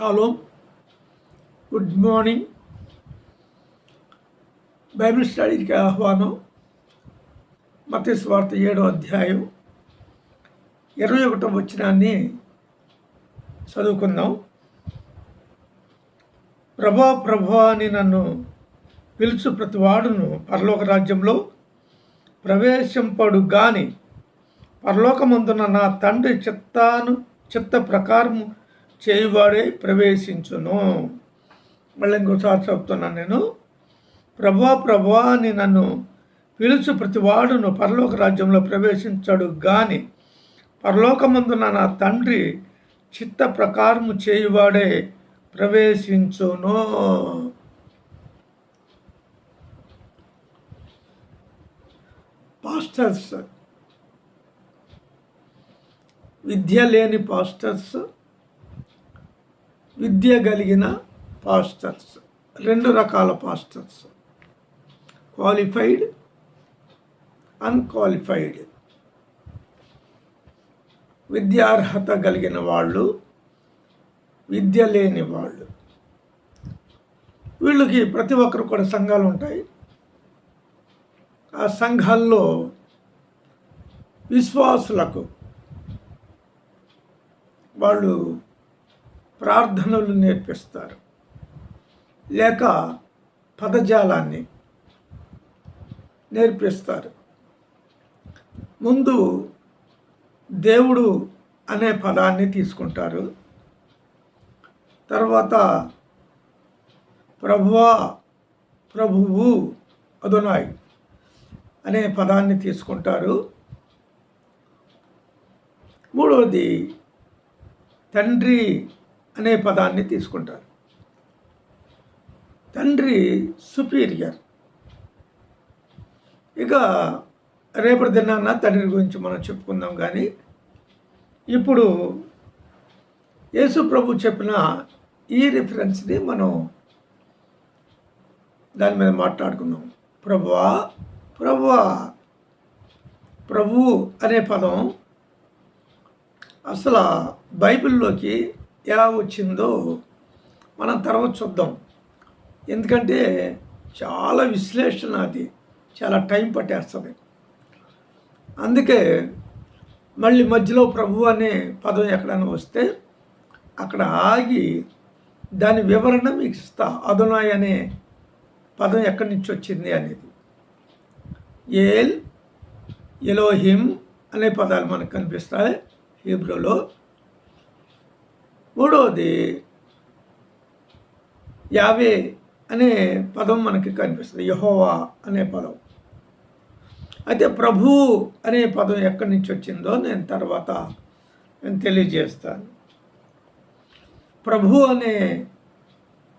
Shalom good morning Bible స్టడీకి ఆహ్వానం. మత స్వార్థ ఏడో అధ్యాయం ఇరవై ఒకటో వచ్చినాన్ని చదువుకుందాం. ప్రభా ప్రభా అని నన్ను పిలుచు ప్రతివాడును పరలోక రాజ్యంలో ప్రవేశింపడు గాని పరలోకమందున నా తండ్రి చిత్తాను చిత్త ప్రకారము చేయువాడే ప్రవేశించును. మళ్ళీ ఇంకోసారి చెప్తున్నాను నేను. ప్రభా ప్రభా అని నన్ను పిలుచు ప్రతివాడును పరలోక రాజ్యంలో ప్రవేశించడు గాని పరలోకమందున నా తండ్రి చిత్త ప్రకారము చేయువాడే ప్రవేశించును. పాస్టర్స్ విద్య లేని పాస్టర్స్ విద్య కలిగిన పాస్టర్స్ రెండు రకాల పాస్టర్స్ క్వాలిఫైడ్ అన్క్వాలిఫైడ్ విద్యార్హత కలిగిన వాళ్ళు విద్య లేని వాళ్ళు. వీళ్ళకి ప్రతి ఒక్కరు కూడా సంఘాలు ఉంటాయి. ఆ సంఘాల్లో విశ్వాసులకు వాళ్ళు ప్రార్థనలు నేర్పిస్తారు. లేక పదజాలాన్ని నేర్పిస్తారు. ముందు దేవుడు అనే పదాన్ని తీసుకుంటారు. తర్వాత ప్రభువా ప్రభువు అదునాయ్ అనే పదాన్ని తీసుకుంటారు. మూడవది తండ్రి అనే పదాన్ని తీసుకుంటారు. తండ్రి సుపీరియర్. ఇక రేపటి దినాన్న తండ్రి గురించి మనం చెప్పుకుందాం కానీ ఇప్పుడు యేసు ప్రభు చెప్పిన ఈ రిఫరెన్స్ని మనం దాని మీద మాట్లాడుకుందాం. ప్రభువా ప్రభువా ప్రభు అనే పదం అసలు బైబిల్లోకి ఎలా వచ్చిందో మనం తర్వాత చూద్దాం. ఎందుకంటే చాలా విశ్లేషణ అది. చాలా టైం పట్టేస్తుంది. అందుకే మళ్ళీ మధ్యలో ప్రభు అనే పదం ఎక్కడైనా వస్తే అక్కడ ఆగి దాని వివరణ మీకు ఇస్తా. అదునాయ్ అనే పదం ఎక్కడి నుంచి వచ్చింది అనేది. ఏల్ ఎలోహిమ్ అనే పదాలు మనకు కనిపిస్తాయి. హీబ్రోలో మూడవది యావే అనే పదం మనకి కనిపిస్తుంది. యహోవా అనే పదం. అయితే ప్రభు అనే పదం ఎక్కడి నుంచి వచ్చిందో నేను తర్వాత నేను తెలియజేస్తాను. ప్రభు అనే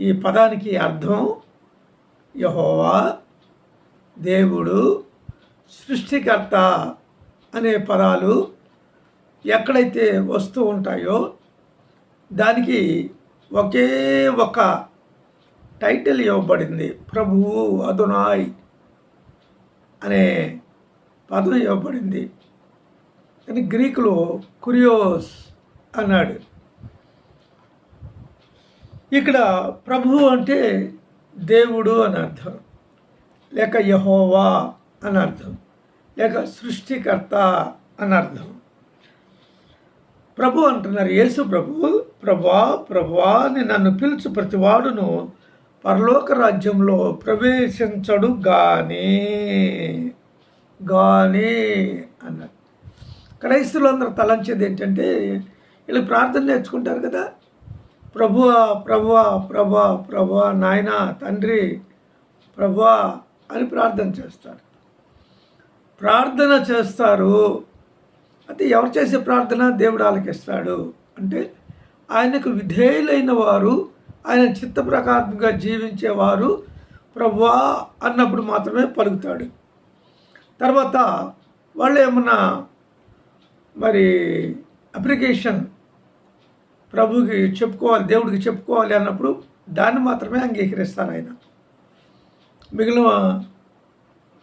ఈ పదానికి అర్థం యహోవా దేవుడు సృష్టికర్త అనే పదాలు ఎక్కడైతే వస్తూ ఉంటాయో దానికి ఒకే ఒక టైటిల్ ఇవ్వబడింది. ప్రభువు అదునాయ్ అనే పదం ఇవ్వబడింది. కానీ గ్రీకులో కురియోస్ అన్నాడు. ఇక్కడ ప్రభువు అంటే దేవుడు అని అర్థం. లేక యహోవా అని అర్థం. లేక సృష్టికర్త అని అర్థం. ప్రభు అంటున్నారు యేసు ప్రభు ప్రభా ప్రభా అని నన్ను పిలుచు ప్రతివాడును పరలోక రాజ్యంలో ప్రవేశించడు గాని గాని అన్నారు. క్రైస్తులందరూ తలంచేది ఏంటంటే వీళ్ళు ప్రార్థన నేర్చుకుంటారు కదా. ప్రభువా ప్రభువా ప్రభ ప్రభా నాయన తండ్రి ప్రభా అని ప్రార్థన చేస్తారు. ప్రార్థన చేస్తారు. అయితే ఎవరు చేసే ప్రార్థన? దేవుడు ఆలకిస్తాడు. అంటే ఆయనకు విధేయులైన వారు ఆయన చిత్త ప్రకారంగా జీవించేవారు ప్రభువా అన్నప్పుడు మాత్రమే పలుకుతాడు. తర్వాత వాళ్ళు ఏమన్నా మరి అప్లికేషన్ ప్రభుకి చెప్పుకోవాలి దేవుడికి చెప్పుకోవాలి అన్నప్పుడు దాన్ని మాత్రమే అంగీకరిస్తారు ఆయన. మిగిలిన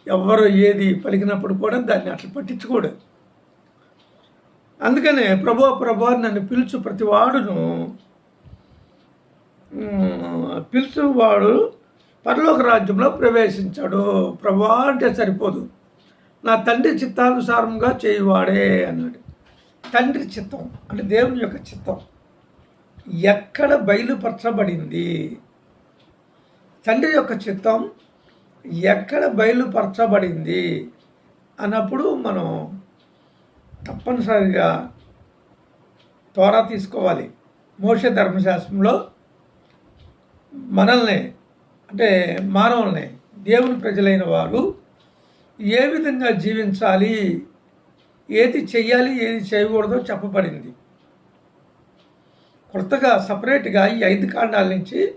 ఎవరు ఏది పలికినప్పుడు కూడా దాన్ని అట్లా పట్టించుకోడు. అందుకనే ప్రభు ప్రభు నన్ను పిలుచు ప్రతివాడును. పిలుచువాడు పరలోక రాజ్యంలో ప్రవేశించాడు. ప్రభా అంటే సరిపోదు. నా తండ్రి చిత్తానుసారంగా చేయువాడే అన్నాడు. తండ్రి చిత్తం అంటే దేవుని యొక్క చిత్తం. ఎక్కడ బయలుపరచబడింది? తండ్రి యొక్క చిత్తం ఎక్కడ బయలుపరచబడింది? అన్నప్పుడు మనం తప్పనిసరిగా తోరా తీసుకోవాలి. మోష ధర్మశాస్త్రంలో మనల్ని అంటే మానవుల్ని దేవుని ప్రజలైన వారు ఏ విధంగా జీవించాలి ఏది చెయ్యాలి ఏది చేయకూడదో చెప్పబడింది. కొత్తగా సపరేట్గా ఈ ఐదు కాండాల నుంచి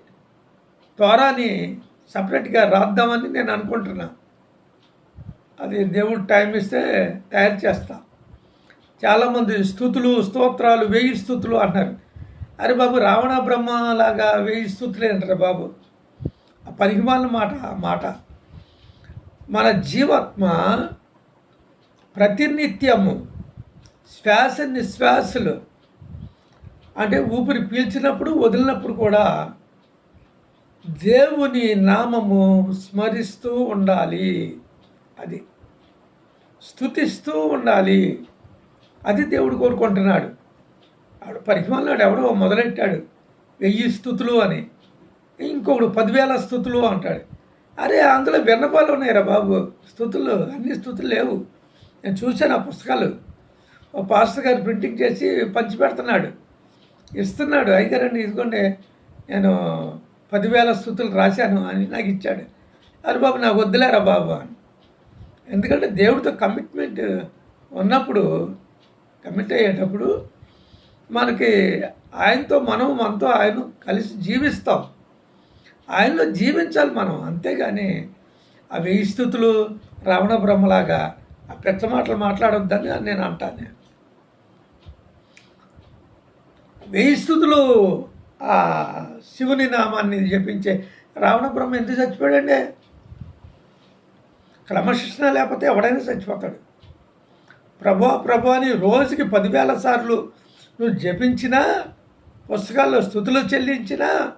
త్వరాని సపరేట్గా రాద్దామని నేను అనుకుంటున్నా. అది దేవుడు టైం ఇస్తే తయారు చేస్తాను చాలామంది స్థుతులు స్తోత్రాలు వేయి స్థుతులు అంటారు అరే బాబు రావణ బ్రహ్మ లాగా వేయి స్థుతులే అంటారు బాబు. ఆ పరిహిమాల మాట ఆ మాట. మన జీవాత్మ ప్రతినిత్యము శ్వాస నిశ్వాసలు అంటే ఊపిరి పీల్చినప్పుడు వదిలినప్పుడు కూడా దేవుని నామము స్మరిస్తూ ఉండాలి. అది స్థుతిస్తూ ఉండాలి. అది దేవుడు కోరుకుంటున్నాడు. ఆవిడ పరిమాణాడు ఎవడో మొదలెట్టాడు. వెయ్యి స్థుతులు అని. ఇంకొకడు పదివేల స్థుతులు అంటాడు. అరే అందులో విన్నపాలు ఉన్నాయిరా బాబు. స్థుతులు అన్ని స్థుతులు లేవు. నేను చూశాను ఆ పుస్తకాలు. ఓ పాస్టర్ గారు ప్రింటింగ్ చేసి పంచి పెడుతున్నాడు ఇస్తున్నాడు అయ్యారండి ఇదిగోండి నేను పదివేల స్థుతులు రాశాను అని నాకు ఇచ్చాడు. అరే బాబు నాకు వద్దులేరా బాబు అని. ఎందుకంటే దేవుడితో కమిట్మెంట్ ఉన్నప్పుడు కమిట్ అయ్యేటప్పుడు మనకి ఆయనతో మనం మనతో ఆయన కలిసి జీవిస్తాం. ఆయనలో జీవించాలి మనం. అంతేగాని ఆ స్థుతులు రావణ బ్రహ్మలాగా ఆ పెద్ద మాటలు మాట్లాడొద్దని నేను అంటాను. వెయ్యి స్థుతులు ఆ శివుని నామాన్ని జపించే రావణ బ్రహ్మ ఎందుకు చచ్చిపోయాడండి? క్రమశిక్షణ లేకపోతే ఎవడైనా చచ్చిపోతాడు. ప్రభా ప్రభా అని రోజుకి పదివేల సార్లు నువ్వు జపించినా పుస్తకాల్లో స్థుతులు చెల్లించినా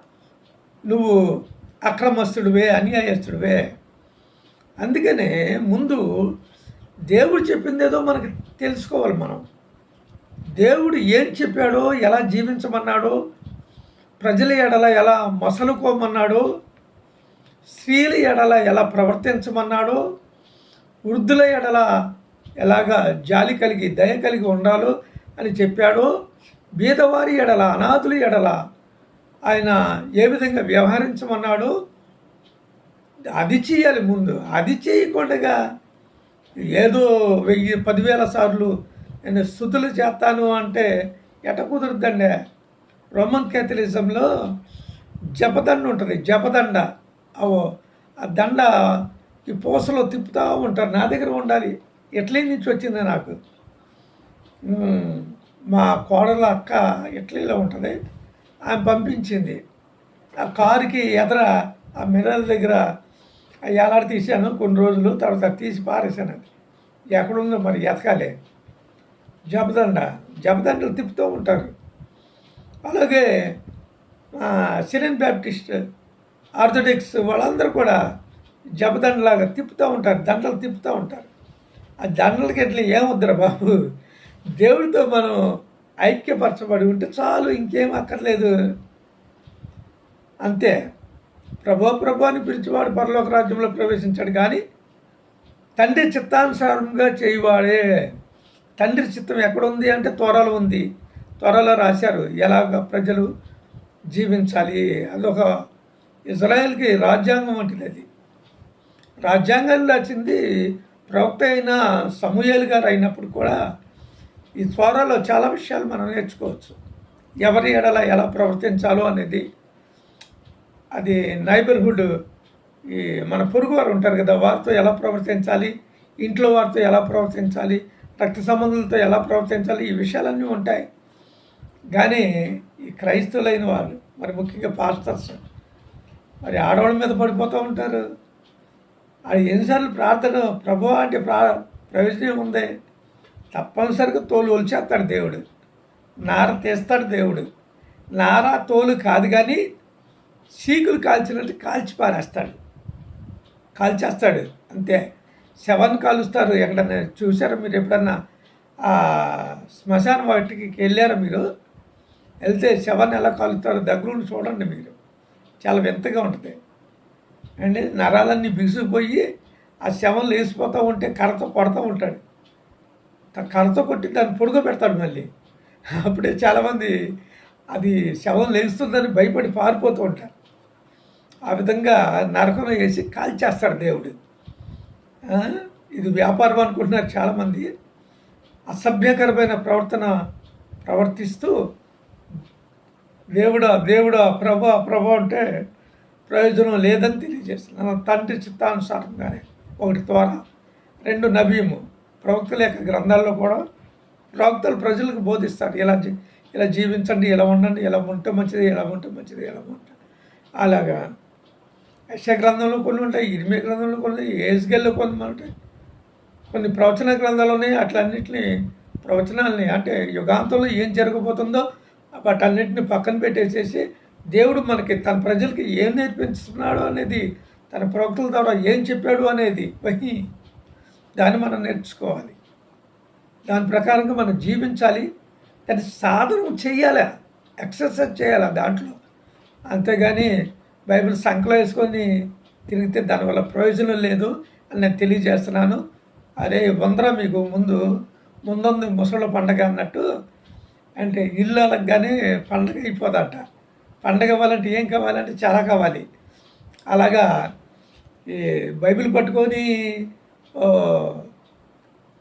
నువ్వు అక్రమస్తుడివే అన్యాయస్తుడివే. అందుకనే ముందు దేవుడు చెప్పిందేదో మనకి తెలుసుకోవాలి మనం. దేవుడు ఏం చెప్పాడో ఎలా జీవించమన్నాడో ప్రజల ఎడల ఎలా మసలుకోమన్నాడో స్త్రీల ఎడల ఎలా ప్రవర్తించమన్నాడో వృద్ధుల ఎడల ఎలాగా జాలి కలిగి దయ కలిగి ఉండాలో అని చెప్పాడో బీదవారి ఎడల అనాథుల ఎడల ఆయన ఏ విధంగా వ్యవహరించమన్నాడో అది చేయాలి ముందు. అది చేయకుండా ఏదో వెయ్యి పదివేల సార్లు నేను స్థుతులు చేస్తాను అంటే ఎట కుదురుద్దండి రోమన్ క్యాథలిజంలో జపదండ ఉంటుంది. జపదండ. అవో ఆ దండ ఈ పూసలో తిప్పుతూ ఉంటారు. నా దగ్గర ఉండాలి. ఇటలీ నుంచి వచ్చింది నాకు. మా కోడల అక్క ఇటలీలో ఉంటుంది? ఆమె పంపించింది. ఆ కారుకి ఎదర ఆ మినరల్ దగ్గర ఎలాడ తీసాను కొన్ని రోజులు తర్వాత తీసి పారేసాను అది. ఎక్కడుందో మరి ఎతకాలి. జపదండ జపదండలు తిప్పుతూ ఉంటారు. అలాగే సిరియన్ బ్యాప్టిస్ట్ ఆర్థోడాక్స్ వాళ్ళందరూ కూడా జపదండలాగా తిప్పుతూ ఉంటారు దండలు తిప్పుతూ ఉంటారు. ఆ జనరల్కి ఎట్లా ఏమొద్దురా బాబు? దేవుడితో మనం ఐక్యపరచబడి ఉంటే చాలు ఇంకేం అక్కర్లేదు. అంతే. ప్రభో ప్రభు అని పిలిచేవాడు పరలోక రాజ్యంలో ప్రవేశించాడు కానీ తండ్రి చిత్తానుసారంగా చేయవాడే. తండ్రి చిత్తం ఎక్కడ ఉంది అంటే త్వరలో ఉంది. త్వరలో రాశారు. ఎలాగ ప్రజలు జీవించాలి? అదొక ఇజ్రాయెల్కి రాజ్యాంగం వంటిది అది. రాజ్యాంగం రాసింది ప్రవక్త అయిన సమూహలు గారు అయినప్పుడు కూడా ఈ త్వరలో చాలా విషయాలు మనం నేర్చుకోవచ్చు. ఎవరి ఎడల ఎలా ప్రవర్తించాలో అనేది అది నైబర్హుడ్ ఈ మన పొరుగు వారు ఉంటారు కదా వారితో ఎలా ప్రవర్తించాలి ఇంట్లో వారితో ఎలా ప్రవర్తించాలి రక్త సంబంధులతో ఎలా ప్రవర్తించాలి ఈ విషయాలన్నీ ఉంటాయి. కానీ ఈ క్రైస్తవులైన వాళ్ళు మరి ముఖ్యంగా పాస్టర్స్ మరి ఆడవాళ్ళ మీద పడిపోతూ ఉంటారు. అది ఎన్నిసార్లు ప్రార్థన ప్రభు అంటే ప్రా ప్రవేశం ఉంది. తప్పనిసరిగా తోలు ఒలిచేస్తాడు దేవుడు. నార తీస్తాడు దేవుడు. నార తోలు కాదు కానీ చీకులు కాల్చినట్టు కాల్చి పారేస్తాడు. కాల్చేస్తాడు. అంతే. శవాన్ని కాలుస్తారు. ఎక్కడన్నా చూసారా మీరు ఎప్పుడన్నా? శ్మశాన వాటికి వెళ్ళారా మీరు? వెళ్తే శవాన్ని ఎలా కాలుతారో దగ్గరుండి చూడండి మీరు. చాలా వింతగా ఉంటుంది. అండి నరాలన్నీ బిగుసిపోయి ఆ శవం లేచిపోతూ ఉంటే కర్రతో కొడతా ఉంటాడు. త- కర్రతో కొట్టి దాన్ని పొడుగు పెడతాడు మళ్ళీ. అప్పుడే చాలామంది అది శవం లేస్తుందని భయపడి పారిపోతూ ఉంటారు. ఆ విధంగా నరకం వేసి కాల్చేస్తాడు దేవుడు. ఇది వ్యాపారం అనుకుంటున్నారు చాలామంది. అసభ్యకరమైన ప్రవర్తన ప్రవర్తిస్తూ దేవుడా దేవుడా ప్రభా ప్రభా అంటే ప్రయోజనం లేదని తెలియజేస్తున్నాను తండ్రి చిత్తానుసారంగానే ఒకటి ద్వారా రెండు నబీము ప్రవక్తల యొక్క గ్రంథాల్లో కూడా ప్రవక్తలు ప్రజలకు బోధిస్తారు. ఇలా జీ- ఇలా జీవించండి ఇలా ఉండండి ఇలా ఉంటే మంచిది ఇలా ఉంటే మంచిది ఇలా ఉంటే. అలాగా యశ గ్రంథంలో కొన్ని ఉంటాయి ఇరిమే గ్రంథంలో కొన్ని ఉంటాయి ఏజ్గల్లో కొన్ని ఉంటాయి. కొన్ని ప్రవచన గ్రంథాలు ఉన్నాయి అట్లన్నింటినీ ప్రవచనాలని అంటే యుగాంతంలో ఏం జరగబోతుందో వాటన్నిటిని పక్కన పెట్టేసేసి దేవుడు మనకి తన ప్రజలకి ఏం నేర్పించుతున్నాడు అనేది తన ప్రవక్తల ద్వారా ఏం చెప్పాడు అనేది వహి. దాన్ని మనం నేర్చుకోవాలి. దాని ప్రకారంగా మనం జీవించాలి. దాన్ని సాధన చేయాలి. ఎక్సర్సైజ్ చేయాలి దాంట్లో. అంతేగాని బైబిల్ సంకలో వేసుకొని తిరిగితే దానివల్ల ప్రయోజనం లేదు అని నేను తెలియజేస్తున్నాను. అరే వందరా మీకు ముందు ముందుంది ముసళ్ళ పండగ అన్నట్టు అంటే ఇల్లు కానీ పండగ అయిపోదట. పండగ అవ్వాలంటే ఏం కావాలంటే చాలా కావాలి. అలాగా ఈ బైబిల్ పట్టుకొని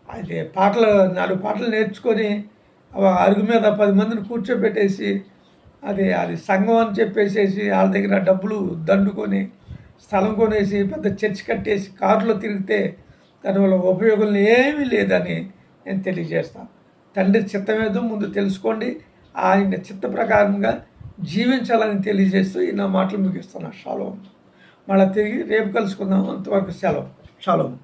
అది పాటలు నాలుగు పాటలు నేర్చుకొని అరుగు మీద పది మందిని కూర్చోబెట్టేసి అది అది సంఘం అని చెప్పేసేసి వాళ్ళ దగ్గర డబ్బులు దండుకొని స్థలం కొనేసి పెద్ద చర్చి కట్టేసి కారులో తిరిగితే దానివల్ల ఉపయోగం ఏమీ లేదని నేను తెలియజేస్తాను. తండ్రి చిత్తమేదో ముందు తెలుసుకోండి. ఆయన చిత్త ప్రకారంగా జీవించాలని తెలియజేస్తూ ఈ నా మాటలు ముగిస్తున్నా. షాలో. మళ్ళీ తిరిగి రేపు కలుసుకుందాం. అంతవరకు సెలవు. షాలో.